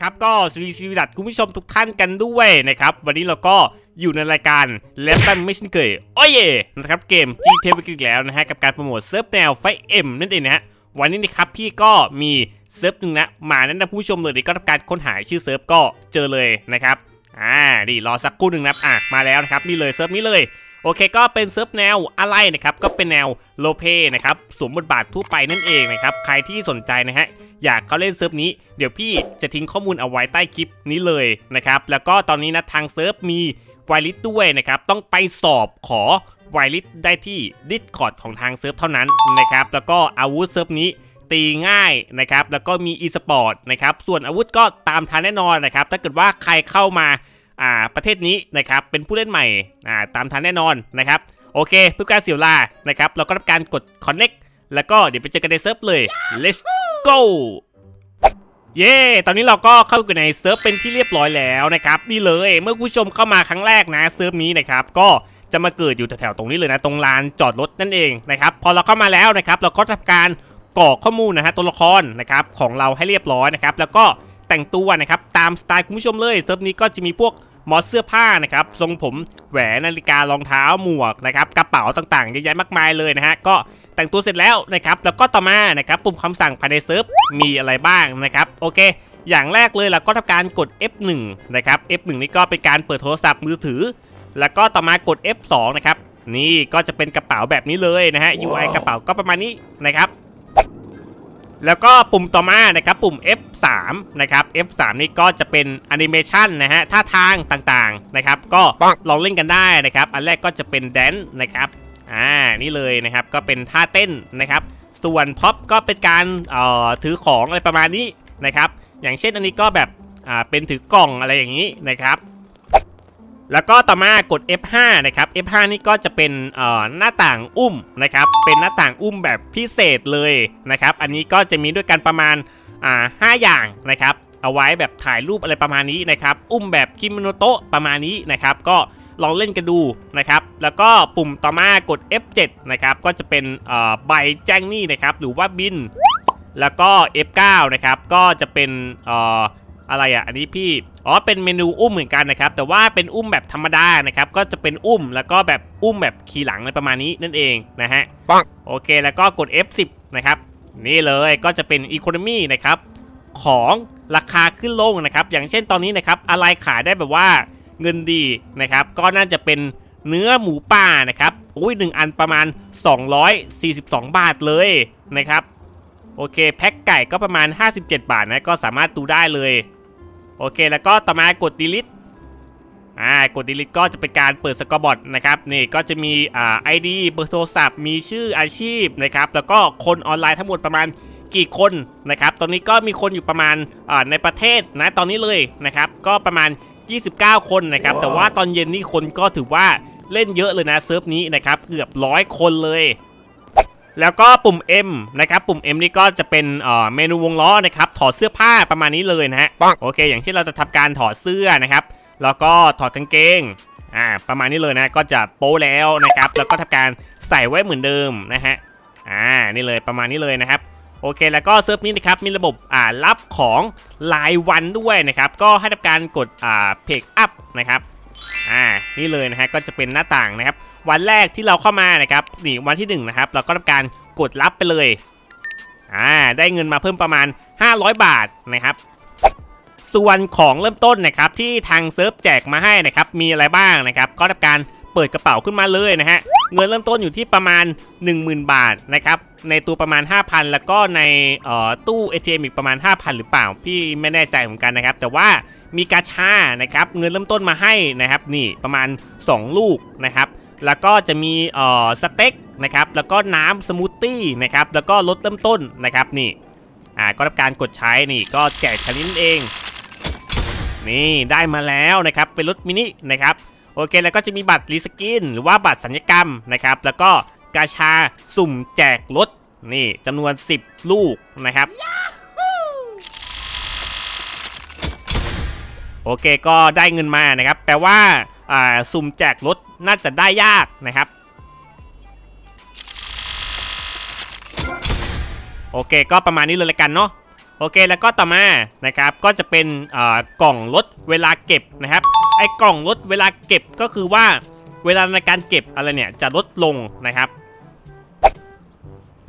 ครับก็สวัสดีสวัสดีคุณผู้ชมทุกท่านกันด้วยนะครับวันนี้เราก็อยู่ในรายการเลฟตันไม่ชินเคยโอ้ยนะครับเกม g t อีกแล้วนะฮะกับการโปรโมทเซิร์ฟแนวไฟเอ็มนั่นเองนะฮะวันนี้นะครับพี่ก็มีเซิร์ฟหนึ่งนะมาแนะนำผู้ชมเลยดีก็ทำการค้นหาชื่อเซิร์ฟก็เจอเลยนะครับอ่าดีรอสักครู่หนึ่งนะอะมาแล้วนะครับนี่เลยเซิร์ฟนี้เลย โอเคก็เป็นเซิร์ฟแนวอะไรนะครับก็เป็นแนวโลเปนะครับสวมบทบาททั่วไปนั่นเองนะครับใครที่สนใจนะฮะอยากเข้าเล่นเซิร์ฟนี้เดี๋ยวพี่จะทิ้งข้อมูลเอาไว้ใต้คลิปนี้เลยนะครับแล้วก็ตอนนี้นะทางเซิร์ฟมีไวลิสด้วยนะครับต้องไปสอบขอไวลิสได้ที่ดิสคอร์ดของทางเซิร์ฟเท่านั้นนะครับแล้วก็อาวุธเซิร์ฟนี้ตีง่ายนะครับแล้วก็มีอีสปอร์ตนะครับส่วนอาวุธก็ตามทันแน่นอนนะครับถ้าเกิดว่าใครเข้ามา อ่าประเทศนี้นะครับเป็นผู้เล่นใหม่อ่าตามทันแน่นอนนะครับโอเคเพื่อการเสียเวลานะครับเราก็ทำการกด connect แล้วก็เดี๋ยวไปเจอกันในเซิร์ฟเลย let's go เย้ตอนนี้เราก็เข้าอยู่ในเซิร์ฟเป็นที่เรียบร้อยแล้วนะครับนี่เลยเมื่อผู้ชมเข้ามาครั้งแรกนะเซิร์ฟนี้นะครับก็จะมาเกิดอยู่แถวๆตรงนี้เลยนะตรงลานจอดรถนั่นเองนะครับพอเราเข้ามาแล้วนะครับเราก็ทำการกรอกข้อมูลนะฮะตัวละครนะครับของเราให้เรียบร้อยนะครับแล้วก็ แต่งตัวนะครับตามสไตล์คุณผู้ชมเลยเซิร์ฟนี้ก็จะมีพวกมอสเสื้อผ้านะครับทรงผมแหวนนาฬิการองเท้าหมวกนะครับกระเป๋าต่างๆเยอะแยะมากมายเลยนะฮะก็แต่งตัวเสร็จแล้วนะครับแล้วก็ต่อมานะครับปุ่มคำสั่งภายในเซิร์ฟมีอะไรบ้างนะครับโอเค อย่างแรกเลยเราก็ทำการกด F1 นะครับ F1 นี่ก็เป็นการเปิดโทรศัพท์มือถือ แล้วก็ต่อมากด F2 นะครับนี่ก็จะเป็นกระเป๋าแบบนี้เลยนะฮะ UI กระเป๋าก็ประมาณนี้นะครับ แล้วก็ปุ่มต่อมานะครับปุ่ม F3 นะครับ F3 นี่ก็จะเป็นแอนิเมชันนะฮะท่าทางต่างๆนะครับก็ลองเล่นกันได้นะครับ อันแรกก็จะเป็นแดนนะครับอ่านี่เลยนะครับก็เป็นท่าเต้นนะครับ ส่วนพ็อปก็เป็นการเอ่อถือของอะไรประมาณนี้นะครับ อย่างเช่นอันนี้ก็แบบอ่าเป็นถือกล่องอะไรอย่างนี้นะครับ แล้วก็ต่อมากด F5 นะครับ F5 นี่ก็จะเป็นหน้าต่างอุ้มนะครับ เป็นหน้าต่างอุ้มแบบพิเศษเลยนะครับ อันนี้ก็จะมีด้วยกันประมาณอ่าห้าอย่างนะครับ เอาไว้แบบถ่ายรูปอะไรประมาณนี้นะครับ อุ้มแบบคิมโนโตะประมาณนี้นะครับ ก็ลองเล่นกันดูนะครับ แล้วก็ปุ่มต่อมากด F7 นะครับ ก็จะเป็นใบแจ้งหนี้นะครับ หรือว่าบิน แล้วก็ F9 นะครับ ก็จะเป็นอออะไรอะ อันนี้พี่ อ๋อเป็นเมนูอุ้มเหมือนกันนะครับแต่ว่าเป็นอุ้มแบบธรรมดานะครับก็จะเป็นอุ้มแล้วก็แบบอุ้มแบบขี่หลังอะไรประมาณนี้นั่นเองนะฮะปังโอเคแล้วก็กด F10 นะครับนี่เลยก็จะเป็น Economy นะครับของราคาขึ้นลงนะครับ อย่างเช่นตอนนี้นะครับอะไรขายได้แบบว่าเงินดีนะครับก็น่าจะเป็นเนื้อหมูป่านะครับอุ้ยหนึ่งอันประมาณ 242 บาทเลยนะครับโอเค แพ็คไก่ก็ประมาณ 57 บาทนะก็สามารถดูได้เลย โอเค แล้วก็ต่อมากด delete อ่ากด delete ก็จะเป็นการเปิดสกอร์บอร์ดนะครับนี่ก็จะมีอ่า ID เบอร์โทรศัพท์ มีชื่ออาชีพนะครับแล้วก็คนออนไลน์ทั้งหมดประมาณกี่คนนะครับตอนนี้ก็มีคนอยู่ประมาณอ่าในประเทศนะตอนนี้เลยนะครับก็ประมาณ 29 คนนะครับแต่ว่าตอนเย็นนี่คนก็ถือว่าเล่นเยอะเลยนะเซิร์ฟนี้นะครับเกือบร้อยคนเลย แล้วก็ปุ่ม M นะครับปุ่ม M นี่ก็จะเป็นเอ่อเมนูวงล้อนะครับถอดเสื้อผ้าประมาณนี้เลยนะฮะปังโอเค อย่างเช่นเราจะทำการถอดเสื้อนะครับ แล้วก็ถอดกางเกงอ่าประมาณนี้เลยนะก็จะโป้แล้วนะครับ แล้วก็ทำการใส่ไว้เหมือนเดิมนะฮะอ่านี่เลยประมาณนี้เลยนะครับโอเค แล้วก็เซิร์ฟนี้นะครับมีระบบอ่ารับของรายวันด้วยนะครับ ก็ให้ทำการกดอ่าเพกอัพนะครับ อ่านี่เลยนะฮะก็จะเป็นหน้าต่างนะครับ วันแรกที่เราเข้ามานะครับนี่วันที่หนึ่งนะครับเราก็ทำการกดรับไปเลยอ่าได้เงินมาเพิ่มประมาณ 500 บาทนะครับ ส่วนของเริ่มต้นนะครับที่ทางเซิร์ฟแจกมาให้นะครับมีอะไรบ้างนะครับ ก็ทำการ เปิดกระเป๋าขึ้นมาเลยนะฮะ เงินเริ่มต้นอยู่ที่ประมาณ 10,000 บาทนะครับ ในตัวประมาณ 5,000 แล้วก็ในเอ่อตู้ ATM อีกประมาณ 5,000 หรือเปล่า พี่ไม่แน่ใจเหมือนกันนะครับ แต่ว่ามีกาชานะครับ เงินเริ่มต้นมาให้นะครับ นี่ประมาณ 2 ลูกนะครับ แล้วก็จะมีสเต็กนะครับ แล้วก็น้ำสมูทตี้นะครับ แล้วก็ลดเริ่มต้นนะครับนี่ อ่า ก็รับการกดใช้นี่ก็แจกชนิดนั้นเอง นี่ได้มาแล้วนะครับ เป็นรถมินินะครับ โอเคแล้วก็จะมีบัตรรีสกินหรือว่าบัตรสัญญกรรมนะครับ แล้วก็กาชาสุ่มแจกรถนี่จำนวน 10 ลูกนะครับ โอเคก็ได้เงินมานะครับ แปลว่าอ่าสุ่มแจกรถน่าจะได้ยากนะครับ โอเคก็ประมาณนี้เลยละกันเนาะ โอโอเคแล้วก็ต่อมานะครับก็จะเป็นเอ่อกล่องลดเวลาเก็บนะครับไอ้กล่องลดเวลาเก็บก็คือว่าเวลาในการเก็บอะไรเนี่ยจะลดลงนะครับ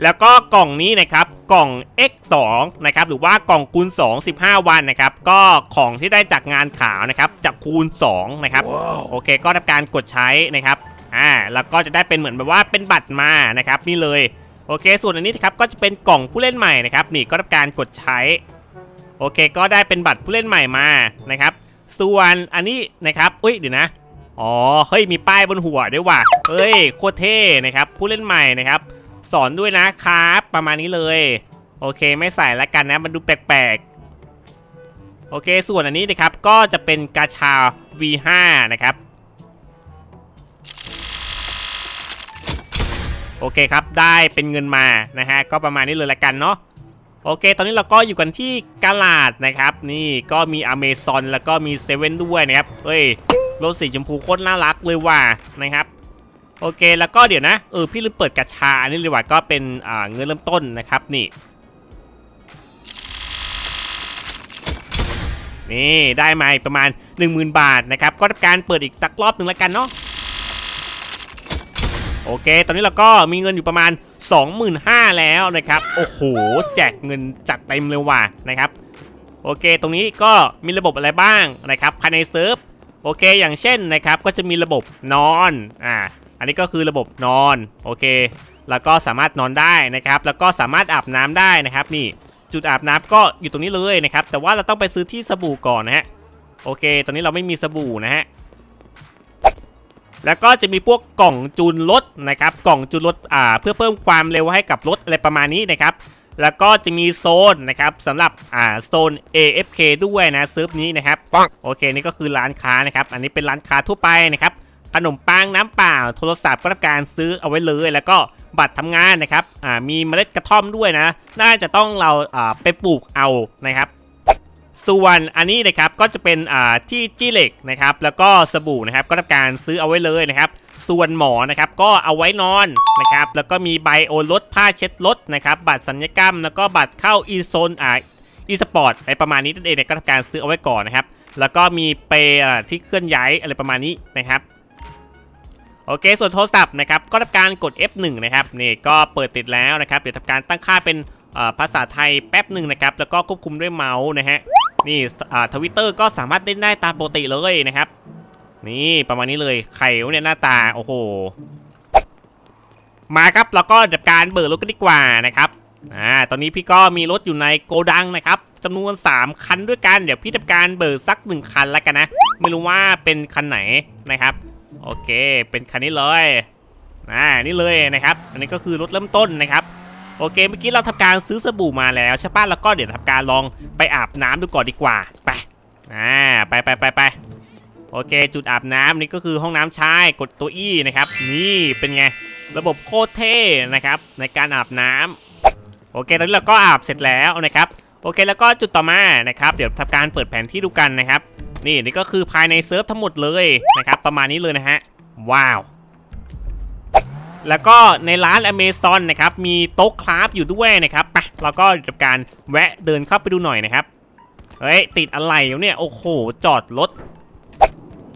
แล้วก็กล่องนี้นะครับกล่อง X2 นะครับหรือว่ากล่องคูณ 2 15 วันนะครับ ก็ของที่ได้จากงานขาวนะครับจะคูณ2นะครับโอเค ก็ทำการกดใช้นะครับอ่าแล้วก็จะได้เป็นเหมือนแบบว่าเป็นบัตรมานะครับนี่เลยโอเค ส่วนอันนี้นะครับก็จะเป็นกล่องผู้เล่นใหม่นะครับนี่ก็ทำการกดใช้ โอเค ก็ได้เป็นบัตรผู้เล่นใหม่มานะครับ ส่วนอันนี้นะครับอุ้ยเดี๋ยวนะอ๋อเฮ้ยมีป้ายบนหัวด้วยว่ะเฮ้ยโคตรเท่นะครับผู้เล่นใหม่นะครับ สอนด้วยนะครับประมาณนี้เลย โอเคไม่ใส่แล้วกันนะมันดูแปลกๆโอเค ส่วนอันนี้นะครับก็จะเป็นกาชา V5 นะครับ โอเคครับ ได้เป็นเงินมานะฮะก็ประมาณนี้เลยละกันเนาะโอเค ตอนนี้เราก็อยู่กันที่กาลาดนะครับ นี่ก็มีอเมซอนแล้วก็มีเซเว่นด้วยนะครับเฮ้ยรถสีชมพูโคตรน่ารักเลยว่ะนะครับ โอเคแล้วก็เดี๋ยวนะเออพี่ลืมเปิดกระชาอันนี้เลยว่ะก็เป็นอ่าเงินเริ่มต้นนะครับนี่ นี่ได้มาอีกประมาณ 10,000 บาทนะครับ ก็ทำการเปิดอีกสักรอบหนึ่งแล้วกันเนาะ เค ตอนนี้เราก็มีเงินอยู่ประมาณ 25,000 แล้วนะครับ โอ้โห แจกเงินจัดเต็มเลยว่ะนะครับ โอเค ตรงนี้ก็มีระบบอะไรบ้างนะครับภายในเซิร์ฟ โอเค อย่างเช่นนะครับ ก็จะมีระบบนอน อ่า อันนี้ก็คือระบบนอน โอเค แล้วก็สามารถนอนได้นะครับ แล้วก็สามารถอาบน้ำได้นะครับ นี่ จุดอาบน้ำก็อยู่ตรงนี้เลยนะครับ แต่ว่าเราต้องไปซื้อที่สบู่ก่อนนะฮะ โอเค ตอนนี้เราไม่มีสบู่นะฮะ แล้วก็จะมีพวกกล่องจูนรถนะครับกล่องจูนรถอ่าเพื่อเพิ่มความเร็วให้กับรถอะไรประมาณนี้นะครับแล้วก็จะมีโซนนะครับสำหรับอ่าโซน AFK ด้วยนะเซิร์ฟนี้นะครับปังโอเคนี่ก็คือร้านค้านะครับ อันนี้เป็นร้านค้าทั่วไปนะครับขนมปังน้ำเปล่าโทรศัพท์ก็ทำการซื้อเอาไว้เลย แล้วก็บัตรทำงานนะครับอ่ามีเมล็ดกระท่อมด้วยนะ น่าจะต้องเราอ่าไปปลูกเอานะครับ ส่วนอันนี้นะครับก็จะเป็นอ่าที่จี้เหล็กนะครับแล้วก็สบู่นะครับก็ทำการซื้อเอาไว้เลยนะครับ ส่วนหมอนะครับก็เอาไว้นอนนะครับแล้วก็มีใบโอนรถผ้าเช็ดรถนะครับบัตรสัญญกรรม แล้วก็บัตรเข้าอีโซนอ่าอีสปอร์ตอะไรประมาณนี้นั่นเองเนี่ยก็ทำการซื้อเอาไว้ก่อนนะครับ แล้วก็มีเปย์ที่เคลื่อนย้ายอะไรประมาณนี้นะครับโอเค ส่วนโทรศัพท์นะครับ ก็ทำการกด F1 นะครับ นี่ก็เปิดติดแล้วนะครับ เดี๋ยวทำการตั้งค่าเป็นภาษาไทยแป๊บหนึ่งนะครับ แล้วก็ควบคุมด้วยเมาส์นะฮะ นี่อ่าทวิตเตอร์ก็สามารถเล่นได้ตามปกติเลยนะครับ นี่ประมาณนี้เลยไข่เนี่ยหน้าตาโอ้โหมาครับแล้วก็จัดการเบิกรถกันดีกว่านะครับอ่าตอนนี้พี่ก็มีรถอยู่ในโกดังนะครับจำนวน 3 คันด้วยกัน เดี๋ยวพี่ทำการเบิกสักหนึ่งคันแล้วกันนะ ไม่รู้ว่าเป็นคันไหนนะครับ โอเค เป็นคันนี้เลยอ่านี่เลยนะครับ อันนี้ก็คือรถเริ่มต้นนะครับ โอเคเมื่อกี้เราทำการซื้อสบู่มาแล้วใช่ป่ะแล้วก็เดี๋ยวทำการลองไปอาบน้ำดูก่อนดีกว่าไปอ่าไปไปไปไปโอเค จุดอาบน้ำนี่ก็คือห้องน้ำชายกดตัวอี้นะครับ นี่เป็นไงระบบโคตรเท่นะครับ ในการอาบน้ำโอเคตอนนี้เราก็อาบเสร็จแล้วนะครับ โอเคแล้วก็จุดต่อมานะครับ เดี๋ยวทำการเปิดแผนที่ดูกันนะครับ นี่นี่ก็คือภายในเซิร์ฟทั้งหมดเลยนะครับ ประมาณนี้เลยนะฮะว้าว แล้วก็ในร้าน Amazon นะครับมีโต๊ะคราฟอยู่ด้วยนะครับไปเราก็ทำการแวะเดินเข้าไปดูหน่อยนะครับเฮ้ยติดอะไรอยู่เนี่ยโอ้โหจอดรถ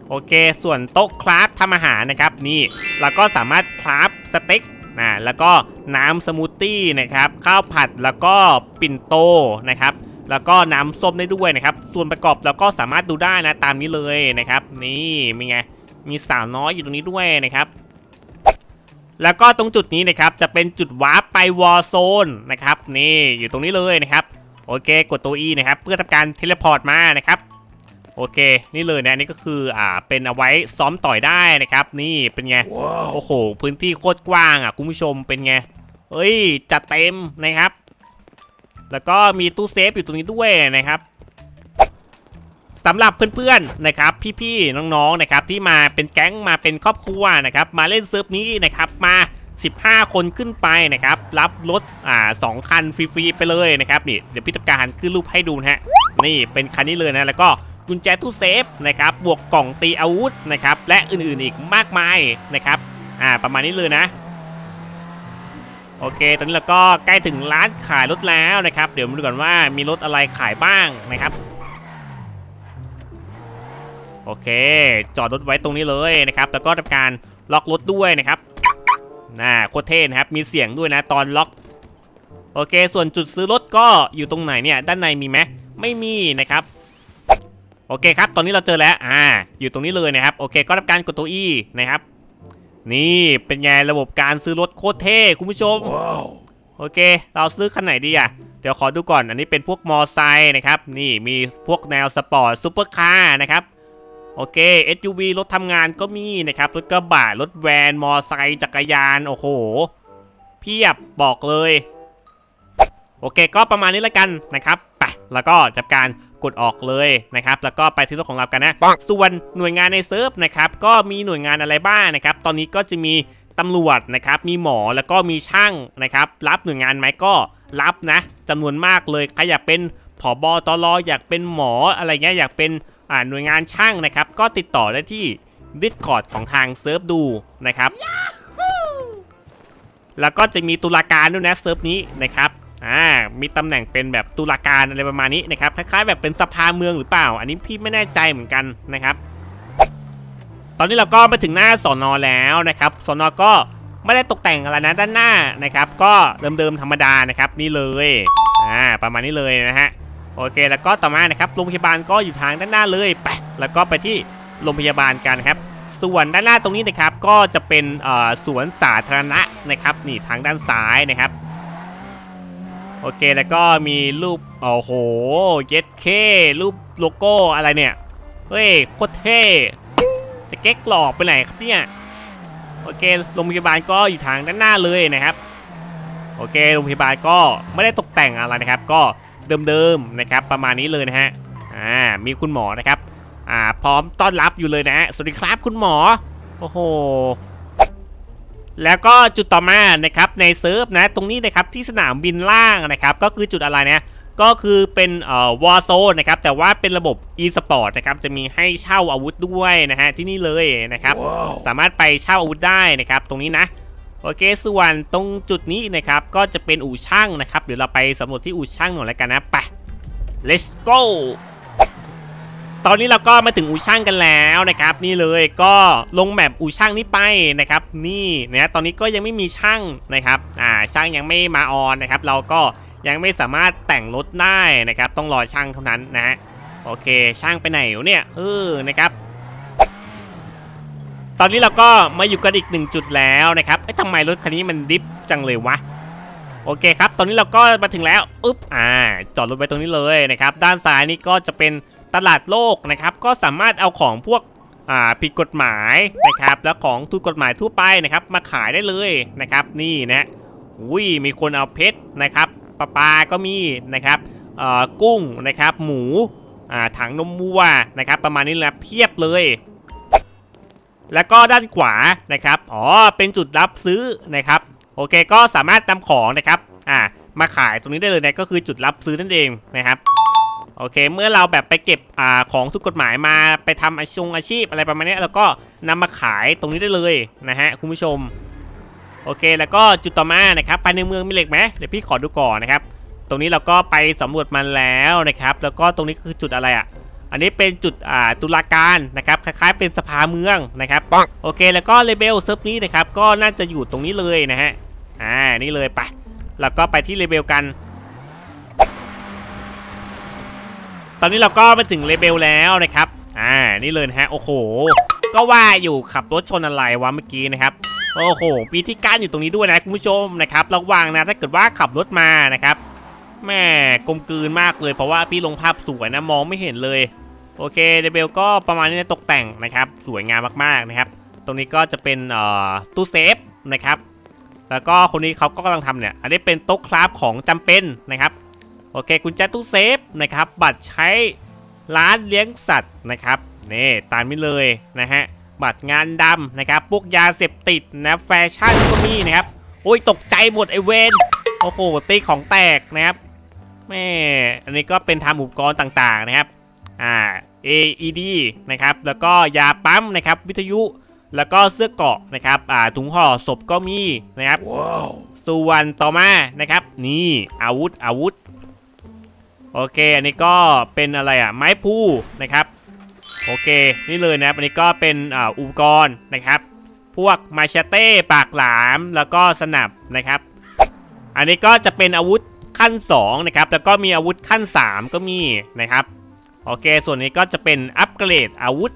โอเค ส่วนโต๊ะคราฟทำอาหารนะครับนี่เราก็สามารถคราฟสเต็กนะแล้วก็น้ำสมูทตี้นะครับข้าวผัดแล้วก็ปิ่นโตนะครับแล้วก็น้ำส้มได้ด้วยนะครับ ส่วนประกอบเราก็สามารถดูได้นะตามนี้เลยนะครับ นี่มีไงมีสาวน้อยอยู่ตรงนี้ด้วยนะครับ แล้วก็ตรงจุดนี้นะครับจะเป็นจุดวาร์ปไปวอร์โซนนะครับนี่อยู่ตรงนี้เลยนะครับโอเค กดตัว E นะครับ เพื่อทำการเทเลพอร์ตมานะครับโอเค นี่เลยนะนี่ก็คืออ่าเป็นเอาไว้ซ้อมต่อยได้นะครับ นี่เป็นไงโอ้โห พื้นที่โคตรกว้างอะคุณผู้ชมเป็นไงเฮ้ยจัดเต็มนะครับ แล้วก็มีตู้เซฟอยู่ตรงนี้ด้วยนะครับ สำหรับเพื่อนๆนะครับพี่ๆน้องๆนะครับที่มาเป็นแก๊งมาเป็นครอบครัวนะครับมาเล่นเซิร์ฟนี้นะครับมา 15 คนขึ้นไปนะครับรับรถอ่าสองคันฟรีๆไปเลยนะครับนี่เดี๋ยวพิธการขึ้นรูปให้ดูนะฮะนี่เป็นคันนี้เลยนะแล้วก็กุญแจตู้เซฟนะครับบวกกล่องตีอาวุธนะครับและอื่นๆอีกมากมายนะครับอ่าประมาณนี้เลยนะโอเค ตอนนี้เราก็ใกล้ถึงร้านขายรถแล้วนะครับ เดี๋ยวมาดูก่อนว่ามีรถอะไรขายบ้างนะครับ โอเค จอดรถไว้ตรงนี้เลยนะครับ แล้วก็ทำการล็อกรถด้วยนะครับน่าโคตรเท่นะครับ มีเสียงด้วยนะตอนล็อก โอเค ส่วนจุดซื้อรถก็อยู่ตรงไหนเนี่ย ด้านในมีไหมไม่มีนะครับ โอเคครับ ตอนนี้เราเจอแล้ว อ่า อยู่ตรงนี้เลยนะครับ โอเค ก็ทำการกดตัว E นะครับ นี่เป็นไงระบบการซื้อรถโคตรเท่คุณผู้ชมโอเค เราซื้อคันไหนดีอะ เดี๋ยวขอดูก่อน อันนี้เป็นพวกมอไซค์นะครับ นี่มีพวกแนวสปอร์ตซูเปอร์คาร์นะครับ โอเค SUV รถทำงานก็มีนะครับ รถกระบะ รถแวนมอไซค์จักรยาน โอ้โห เพียบบอกเลย โอเค ก็ประมาณนี้แล้วกันนะครับไปแล้วก็จัดการกดออกเลยนะครับ แล้วก็ไปที่รถของเรากันนะ ส่วนหน่วยงานในเซิร์ฟนะครับ ก็มีหน่วยงานอะไรบ้างนะครับ ตอนนี้ก็จะมีตำรวจนะครับ มีหมอแล้วก็มีช่างนะครับ รับหน่วยงานไหมก็รับนะจำนวนมากเลยใครอยากเป็นผอบอตรอยากเป็นหมออะไรเงี้ยอยากเป็นอ่า หน่วยงานช่างนะครับ ก็ติดต่อได้ที่ Discord ของทางเซิร์ฟดูนะครับ แล้วก็จะมีตุลาการด้วยนะเซิร์ฟนี้นะครับอ่ามีตำแหน่งเป็นแบบตุลาการอะไรประมาณนี้นะครับคล้ายๆแบบเป็นสภาเมืองหรือเปล่า อันนี้พี่ไม่แน่ใจเหมือนกันนะครับ ตอนนี้เราก็มาถึงหน้าสอนอแล้วนะครับสอนอก็ไม่ได้ตกแต่งอะไรนะด้านหน้านะครับ ก็เดิมๆธรรมดานะครับนี่เลยอ่าประมาณนี้เลยนะฮะ โอเค แล้วก็ต่อมานะครับโรงพยาบาลก็อยู่ทางด้านหน้าเลยไปแล้วก็ไปที่โรงพยาบาลกันครับ ส่วนด้านหน้าตรงนี้นะครับก็จะเป็นสวนสาธารณะนะครับนี่ทางด้านซ้ายนะครับโอเคแล้วก็มีรูปโอ้โหเย็ดเครูปโลโก้อะไรเนี่ยเฮ้ยโคตรเท่จะเก๊กหลอกไปไหนครับเนี่ยโอเคโรงพยาบาลก็อยู่ทางด้านหน้าเลยนะครับ โอเคโรงพยาบาลก็ไม่ได้ตกแต่งอะไรนะครับ ก็ เดิมๆนะครับประมาณนี้เลยนะฮะอ่ามีคุณหมอนะครับอ่าพร้อมต้อนรับอยู่เลยนะฮะสวัสดีครับคุณหมอโอ้โหแล้วก็จุดต่อมานะครับในเซิร์ฟนะตรงนี้นะครับที่สนามบินล่างนะครับก็คือจุดอะไรนะก็คือเป็นเอ่อวอร์โซนนะครับแต่ว่าเป็นระบบ e-sport นะครับจะมีให้เช่าอาวุธด้วยนะฮะที่นี่เลยนะครับสามารถไปเช่าอาวุธได้นะครับตรงนี้นะโอเคส่วนตรงจุดนี้นะครับก็จะเป็นอู่ช่างนะครับเดี๋ยวเราไปสำรวจที่อู่ช่างหน่อยแล้วกันนะไป let's go ตอนนี้เราก็มาถึงอู่ช่างกันแล้วนะครับ นี่เลยก็ลงแมปอู่ช่างนี้ไปนะครับ นี่นะตอนนี้ก็ยังไม่มีช่างนะครับอ่าช่างยังไม่มาออนนะครับ เราก็ยังไม่สามารถแต่งรถได้นะครับ ต้องรอช่างเท่านั้นนะฮะโอเค ช่างไปไหนอยู่เนี่ยเออนะครับ ตอนนี้เราก็มาอยู่กันอีกหนึ่งจุดแล้วนะครับเอ้ยทำไมรถคันนี้มันดิฟจังเลยวะ โอเคครับ ตอนนี้เราก็มาถึงแล้วอุ๊บ อ่า จอดรถไว้ตรงนี้เลยนะครับ ด้านซ้ายนี่ก็จะเป็นตลาดโลกนะครับ ก็สามารถเอาของพวก อ่า ผิดกฎหมายนะครับ แล้วของถูกกฎหมายทั่วไปนะครับ มาขายได้เลยนะครับ นี่นะอุ้ย มีคนเอาเพชรนะครับปลาปลาก็มีนะครับ เอ่อ กุ้งนะครับ หมู อ่า ถังนมวัวนะครับ ประมาณนี้แหละเพียบเลย แล้วก็ด้านขวานะครับอ๋อเป็นจุดรับซื้อนะครับโอเคก็สามารถนำของนะครับอ่ามาขายตรงนี้ได้เลยนะก็คือจุดรับซื้อนั่นเองนะครับโอเค เมื่อเราแบบไปเก็บอ่าของทุกกฎหมายมาไปทำอาชงอาชีพอะไรประมาณนี้แล้วก็นำมาขายตรงนี้ได้เลยนะฮะคุณผู้ชมโอเค แล้วก็จุดต่อมานะครับภายในเมืองมีเหล็กไหมเดี๋ยวพี่ขอดูก่อนนะครับ ตรงนี้เราก็ไปสำรวจมันแล้วนะครับ แล้วก็ตรงนี้คือจุดอะไรอะ อันนี้เป็นจุดอ่าตุลาการนะครับคล้ายๆเป็นสภาเมืองนะครับโอเคแล้วก็เลเบลเซิร์ฟนี้นะครับก็น่าจะอยู่ตรงนี้เลยนะฮะอ่านี่เลยไปแล้วก็ไปที่เลเบลกัน ตอนนี้เราก็มาถึงเลเบลแล้วนะครับอ่านี่เลยนะฮะโอ้โห ก็ว่าอยู่ขับรถชนอะไรวะเมื่อกี้นะครับโอ้โหปีที่กั้นอยู่ตรงนี้ด้วยนะคุณผู้ชมนะครับระวังนะถ้าเกิดว่าขับรถมานะครับ แม่กลมกลืนมากเลยเพราะว่าพี่ลงภาพสวยนะมองไม่เห็นเลย โอเคเดเบลก็ประมาณนี้นะตกแต่งนะครับ สวยงามมากๆนะครับ ตรงนี้ก็จะเป็นตู้เซฟนะครับ แล้วก็คนนี้เขาก็กำลังทำเนี่ย อันนี้เป็นโต๊ะคราฟของจำเป็นนะครับ โอเคกุญแจตู้เซฟนะครับ บัตรใช้ร้านเลี้ยงสัตว์นะครับนี่ตามนี้เลยนะฮะบัตรงานดำนะครับพวกยาเสพติดนะแฟชั่นก็มีนะครับโอ้ยตกใจหมดไอเวนโอ้โหตีของแตกนะครับ แม่อันนี้ก็เป็นทำอุปกรณ์ต่างๆนะครับอ่า AED นะครับแล้วก็ยาปั๊มนะครับวิทยุแล้วก็เสื้อเกราะนะครับอ่าถุงห่อศพก็มีนะครับส่วนต่อมานะครับ นี่อาวุธอาวุธ โอเค อันนี้ก็เป็นอะไรอะไม้พูนะครับ โอเค นี่เลยนะครับ อันนี้ก็เป็นอ่าอุปกรณ์นะครับ พวกมาชเต้ปากหลามแล้วก็สนับนะครับ อันนี้ก็จะเป็นอาวุธ ขั้น2นะครับแล้วก็มีอาวุธขั้น 3 ก็มีนะครับโอเค ส่วนนี้ก็จะเป็นอัปเกรดอาวุธ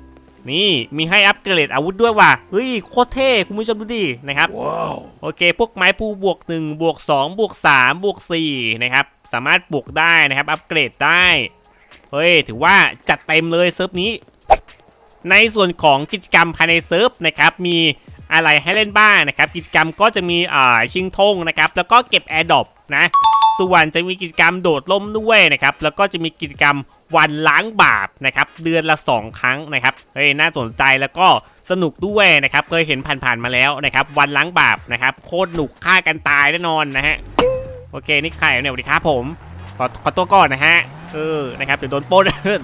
นี่มีให้อัปเกรดอาวุธด้วยว่ะเฮ้ยโคตรเท่คุณผู้ชมดูดินะครับโอเค พวกไม้ปูบวก1บวก2บวก3บวก4นะครับสามารถบวกได้นะครับ อัปเกรดได้เฮ้ยถือว่าจัดเต็มเลยเซิร์ฟนี้ ในส่วนของกิจกรรมภายในเซิร์ฟนะครับมีอะไรให้เล่นบ้างนะครับ กิจกรรมก็จะมีอ่าชิงธงนะครับแล้วก็เก็บแอร์ดรอปนะส่วนจะมีกิจกรรมโดดล่มด้วยนะครับแล้วก็จะมีกิจกรรมวันล้างบาปนะครับเดือนละ 2 ครั้งนะครับเฮ้ยน่าสนใจแล้วก็สนุกด้วยนะครับเคยเห็นผ่านๆมาแล้วนะครับวันล้างบาปนะครับโคตรหนุกฆ่ากันตายแน่นอนนะฮะโอเคนี่ใครเนี่ยสวัสดีครับผมขอขอตัวก่อนนะฮะเออนะครับเดี๋ยวโดนปล้น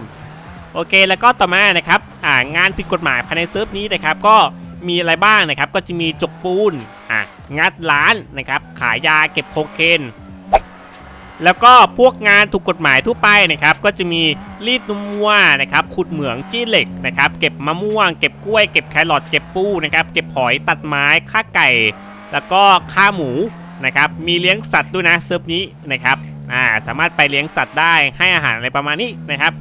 โอเคแล้วก็ต่อมานะครับอ่างานผิดกฎหมายภายในเซิร์ฟนี้นะครับก็มีอะไรบ้างนะครับก็จะมีจกปูนอะ งัดร้านนะครับ ขายยาเก็บโคเคน แล้วก็พวกงานถูกกฎหมายทั่วไปนะครับ ก็จะมีรีดนมวัวนะครับ ขุดเหมืองจี้เหล็กนะครับ เก็บมะม่วง เก็บกล้วย เก็บแครอท เก็บปูนะครับ เก็บหอย ตัดไม้ ฆ่าไก่ แล้วก็ฆ่าหมูนะครับ มีเลี้ยงสัตว์ด้วยนะเซิร์ฟนี้นะครับ อ่า สามารถไปเลี้ยงสัตว์ได้ ให้อาหารอะไรประมาณนี้นะครับ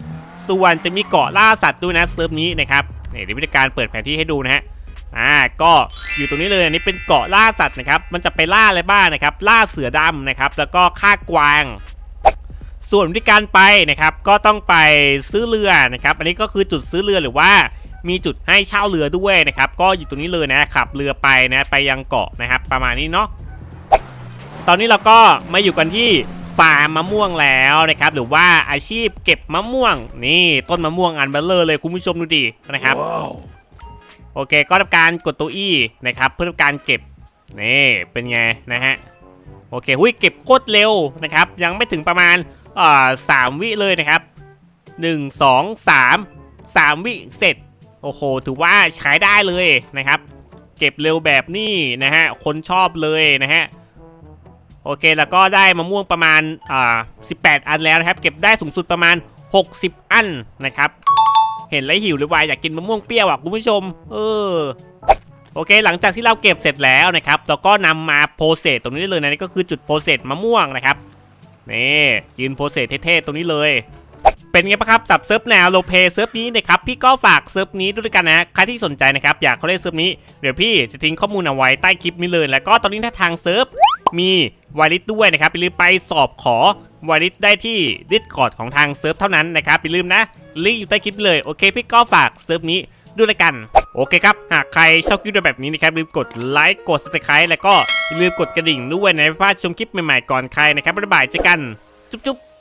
ส่วนจะมีเกาะล่าสัตว์ด้วยนะเซิร์ฟนี้นะครับ นี่เดี๋ยววิธีการเปิดแผนที่ให้ดูนะฮะ อ่าก็อยู่ตรงนี้เลยอันนี้เป็นเกาะล่าสัตว์นะครับ มันจะไปล่าอะไรบ้างนะครับ ล่าเสือดำนะครับ แล้วก็ฆ่ากวาง ส่วนวิธีการไปนะครับ ก็ต้องไปซื้อเรือนะครับ อันนี้ก็คือจุดซื้อเรือหรือว่า มีจุดให้เช่าเรือด้วยนะครับ ก็อยู่ตรงนี้เลยนะขับเรือไปนะไปยังเกาะนะครับ ประมาณนี้เนาะตอนนี้เราก็มาอยู่กันที่ฟาร์มมะม่วงแล้วนะครับ หรือว่าอาชีพเก็บมะม่วง นี่ต้นมะม่วงอันเบลเลอร์เลยคุณผู้ชมดูดินะครับ โอเค ก็ทำการกดตัวอี้นะครับ เพื่อทำการเก็บนี่เป็นไงนะฮะโอเคหุยเก็บโคตรเร็วนะครับ ยังไม่ถึงประมาณเอ่อสามวิเลยนะครับหนึ่งสองสามสามวิเสร็จโอ้โหถือว่าใช้ได้เลยนะครับ เก็บเร็วแบบนี้นะฮะคนชอบเลยนะฮะโอเคแล้วก็ได้มะม่วงประมาณอ่า18 อันแล้วนะครับ เก็บได้สูงสุดประมาณ 60 อันนะครับ เห็นแล้วหิวเลยว่ะอยากกินมะม่วงเปรี้ยวอะคุณผู้ชม เออโอเค หลังจากที่เราเก็บเสร็จแล้วนะครับเราก็นำมาโพเซตตรงนี้ได้เลยนะนี่ก็คือจุดโพเซตมะม่วงนะครับนี่ยืนโพเซตเท่ๆตรงนี้เลย เป็นไงบ้างครับสับเซิร์ฟแนวโลเปเซิร์ฟนี้นะครับพี่ก็ฝากเซิร์ฟนี้ด้วยกันนะใครที่สนใจนะครับอยากเข้าเล่นเซิร์ฟนี้เดี๋ยวพี่จะทิ้งข้อมูลเอาไว้ใต้คลิปนี้เลย แล้วก็ตอนนี้ถ้าทางเซิร์ฟมีวาลิสด้วยนะครับอย่าลืมไปสอบขอ วาริสได้ที่ดิสคอร์ดของทางเซิร์ฟเท่านั้นนะครับอย่าลืมนะลิงก์อยู่ใต้คลิปเลยโอเคพี่ก็ฝากเซิร์ฟนี้ด้วยละกัน โอเคครับ หากใครชอบคลิปแบบนี้นะครับอย่าลืมกดไลค์กด subscribe แล้วก็อย่าลืมกดกระดิ่งด้วยนะไม่พลาดชมคลิปใหม่ๆก่อนใครนะครับบ๊ายบายเจอกัน จุ๊บๆ